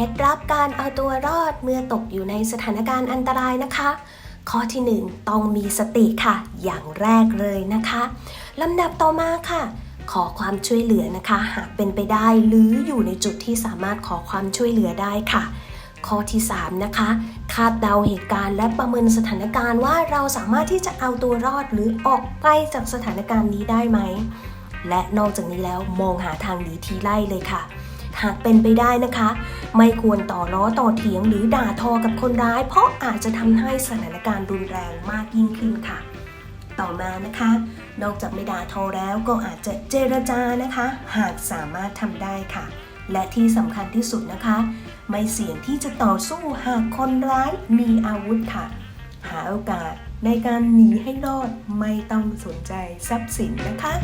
เคล็ดลับการเอาตัวรอดเมื่อตกอยู่ในสถานการณ์อันตรายนะคะ ข้อที่ 1 ต้องมีสติค่ะ อย่างแรกเลยนะคะลำดับต่อมาค่ะ ขอความช่วยเหลือนะคะ หากเป็นไปได้หรืออยู่ในจุดที่สามารถขอความช่วยเหลือได้ค่ะ ข้อที่ 3 นะคะ คาดเดาเหตุการณ์และประเมินสถานการณ์ว่าเราสามารถที่จะเอาตัวรอดหรือออกไปจากสถานการณ์นี้ได้ไหมและนอกจากนี้แล้วมองหาทางหนีทีไล่เลยค่ะ หากเป็นไปได้นะคะ ไม่ควรต่อล้อต่อเถียงหรือด่าทอกับคนร้าย เพราะอาจจะทำให้สถานการณ์รุนแรงมากยิ่งขึ้นค่ะ ต่อมานะคะ นอกจากไม่ด่าทอแล้วก็อาจจะเจรจานะคะ หากสามารถทำได้ค่ะ และที่สำคัญที่สุดนะคะ ไม่เสี่ยงที่จะต่อสู้หากคนร้ายมีอาวุธค่ะ หาโอกาสในการหนีให้รอดไม่ต้องสนใจทรัพย์สินนะคะ